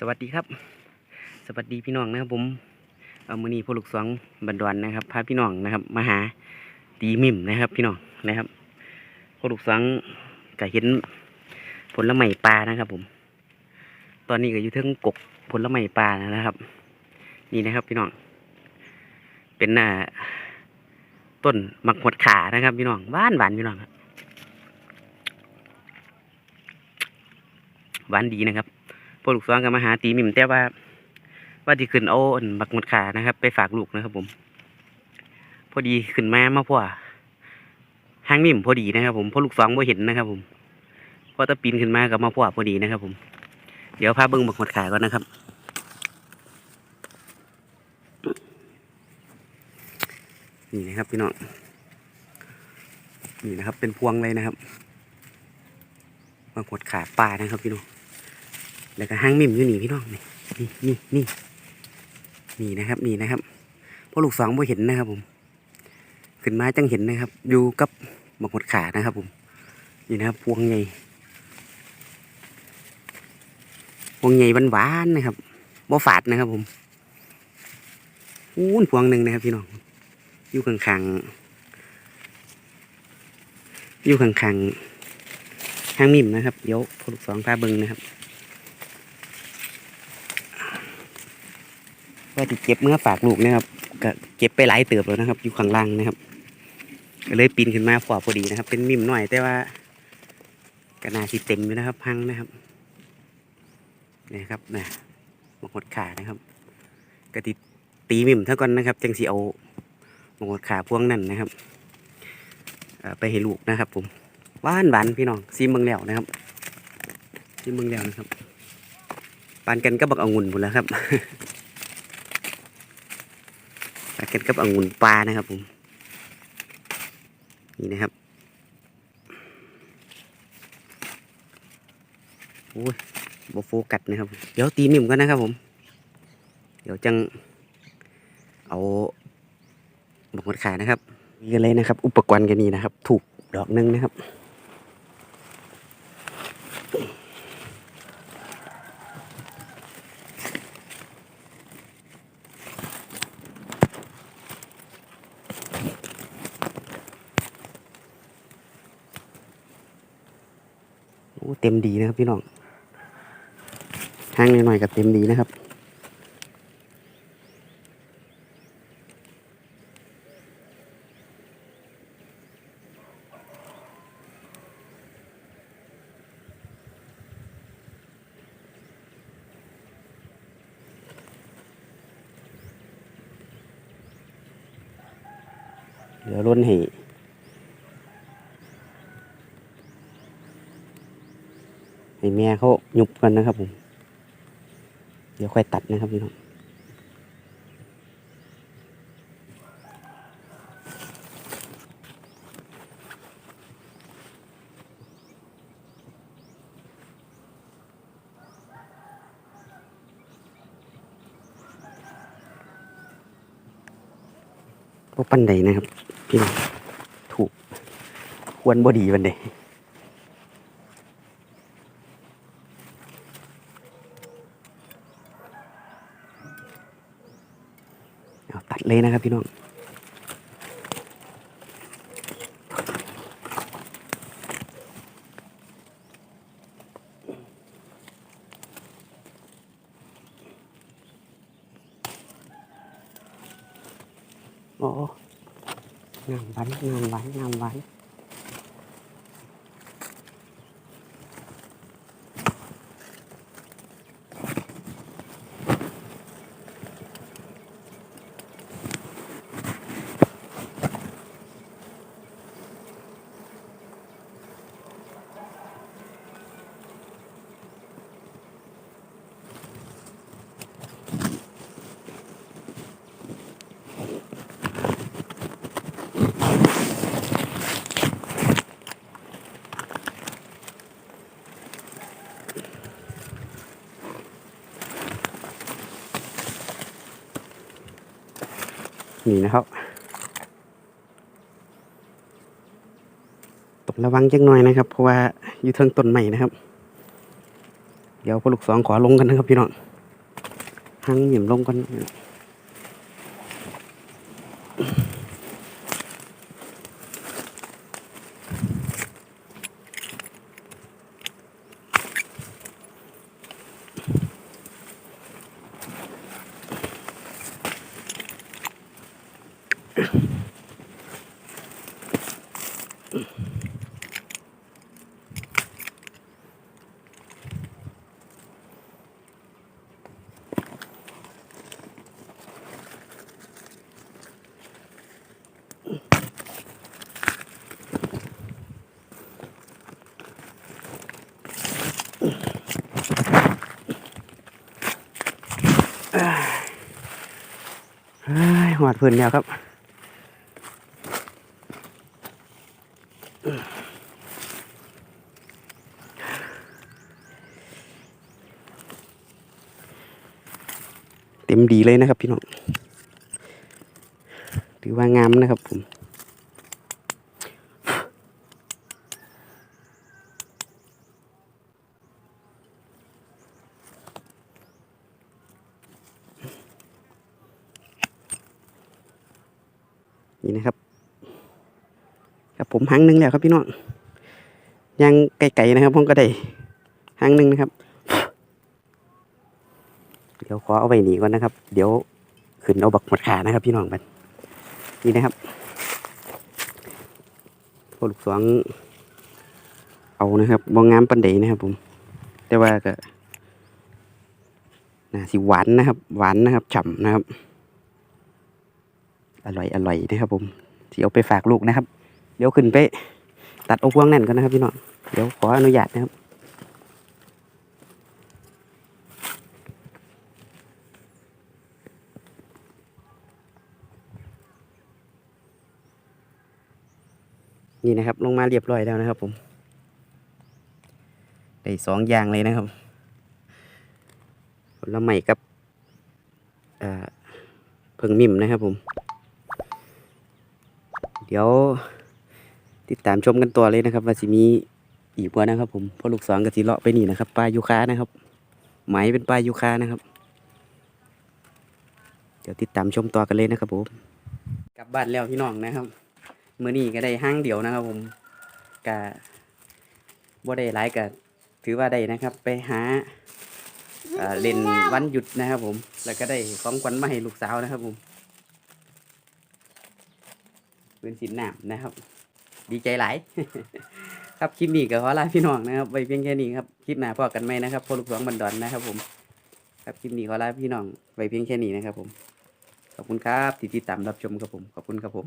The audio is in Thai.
สวัสดีครับ สวัสดีพี่น้องนะครับผมเอามือนีพลูกสองบันดอนนะครับพาพี่น้องนะครับมาหาตีมิมนะครับ พี่น้องนะครับพลูกสองก็เห็นผลไม้ปลานะครับ ผม ตอนนี้ก็อยู่เทิงกกผลไม้ปลานะครับ นี่นะครับพี่น้อง เป็นอ่าต้นมักหดขานะครับ พี่น้องหวานหวานพี่น้องหวานดีนะครับ พวกลูกซ้อนก็มาหาตีมิมแต่ว่า ว่าที่ขึ้นเอาอันบักหมดขานะครับ ไปฝากลูกนะครับ ผม พอดีขึ้นมามาพ่อห้างมิมพอดีนะครับผมพอลูกซ้อนบ่เห็นนะครับ ผมพอตะปีนขึ้นมากับมาพ่อพอดีนะครับ ผม เดี๋ยวพาเบิ้งบักหมดขาก่อนนะครับนี่นะครับพี่น้องนี่นะครับ เป็นพวงเลยนะครับบักหดขาปลานะครับพี่น้อง แล้วก็ห้างมิมอยู่นี่พี่น้องนี่นี่นี่นี่นี่นะครับนี่นะครับพอลูกสองบ่เห็นนะครับ ผม ขึ้นมาจังเห็นนะครับ อยู่กับหมกหมดขานะครับ ผม นี่นะครับพวงใหญ่พวงใหญ่หวานๆนะครับบ่ฝาดนะครับ ผมอู้นพวงหนึ่งนะครับ พี่น้องอยู่ข้างๆอยู่ข้างๆห้างมิมนะครับเดี๋ยวพอลูกสองพาเบิ้งนะครับ ว่าที่เก็บเมื่อฝากลูกนะครับก็เก็บไปหลายเติบแล้วนะครับ อยู่ข้างล่างนะครับก็เลยปีนขึ้นมาขวาพอดีนะครับ เป็นมิมหน่อยแต่ว่าก็นาที่เต็มอยู่นะครับพังนะครับนี่ครับนะหมกหดขานะครับก็ติตีมิมเท่ากันนะครับจังสีเอาหมกหดขาพวงนั่นนะครับไปให้ลูกนะครับ ผมหวานหวานพี่น้องซีเมืองแล้วนะครับซีเมืองแล้วนะครับปานกันก็บักเอางุ่นหมดแล้วครับ ก็ตกับองุ่นปลานะครับผมนี่นะครับโอ้ยบโฟกัสนะครับ เดี๋ยวตีมิมกันนะครับผม เดี๋ยวจัง เอาบอกหมดขายนะครับมีกันเลยนะครับ อุปกรณ์กันนี่นะครับ ถูกดอกหนึงนะครับ เต็มดีนะครับพี่น้องห้างหน่อยๆกับเต็มดีนะครับเดี๋ยวล้นให้ ให้แม่เขาหยุบกันนะครับผม เดี๋ยวค่อยตัดนะครับพี่น้องพวกปันใดนะครับ พี่น้องถูกควรบอดีวันใด เอาตัดเลยนะครับพี่น้องโอ้งามวันงามวันงามวัน นี่นะครับ ต้องระวังจักหน่อยนะครับ เพราะว่าอยู่เทิงต้นใหม่นะครับ เดี๋ยวพอลูกสองขอลงกันนะครับพี่น้องหังหิ่มลงกัน หอดพื้นแล้วครับ ต็มดีเลยนะครับพี่น้องถือว่างามนะครับผมนี่นะครับครับผมหางหนึ่งแล้วครับพี่น้องยังไก่ๆนะครับผมก็ได้หางหนึ่งนะครับ เดี๋ยวขอเอาไว้หนีก่อนนะครับ เดี๋ยวขึ้นเอาบักหมดขานะครับ พี่น้องมันนี่นะครับพวกลูกสวงเอานะครับบองงามปันเดนะครับ ผม แต่ว่าก็น่าสิหวานนะครับ หวานนะครับฉ่ำนะครับ อร่อยอร่อยนะครับ ผมที่เอาไปฝากลูกนะครับ เดี๋ยวขึ้นไป ตัดเอาพวงนั่นกันนะครับ พี่น้องเดี๋ยวขออนุญาตนะครับ นี่นะครับ ลงมาเรียบร้อยแล้วนะครับ ผม ได้สองอย่างเลยนะครับผลไม้กับเอ่อเพิงมิมนะครับผม เดี๋ยวติดตามชมกันตัวเลยนะครับ ว่าสิมีอีกบ่นะครับ ผมเพอลูกสองกับสีเลาะไปนี่นะครับปลายูคานะครับไหมเป็นปลายูคานะครับ เดี๋ยวติดตามชมตัวกันเลยนะครับผมกลับบ้านแล้วพี่น้องนะครับ มื้อนี้ก็ได้ห้างเดียวนะครับผมกะบ่ได้หลายกะถือว่าได้นะครับ ไปหาเล่นวันหยุดนะครับผม แล้วก็ได้ของขวัญมาให้ลูกสาวนะครับผมเป็นสินน้ำนะครับ ดีใจหลาย ครับคลิปนี้ก็ขอลาพี่น้องนะครับไว้เพียงแค่นี้ครับคลิปหน้าพอกันไหมนะครับพอลูกสองบันดอนนะครับผม ครับคลิปนี้ขอลาพี่น้องไว้เพียงแค่นี้นะครับผมขอบคุณครับที่ติดตามรับชมครับผมขอบคุณครับผม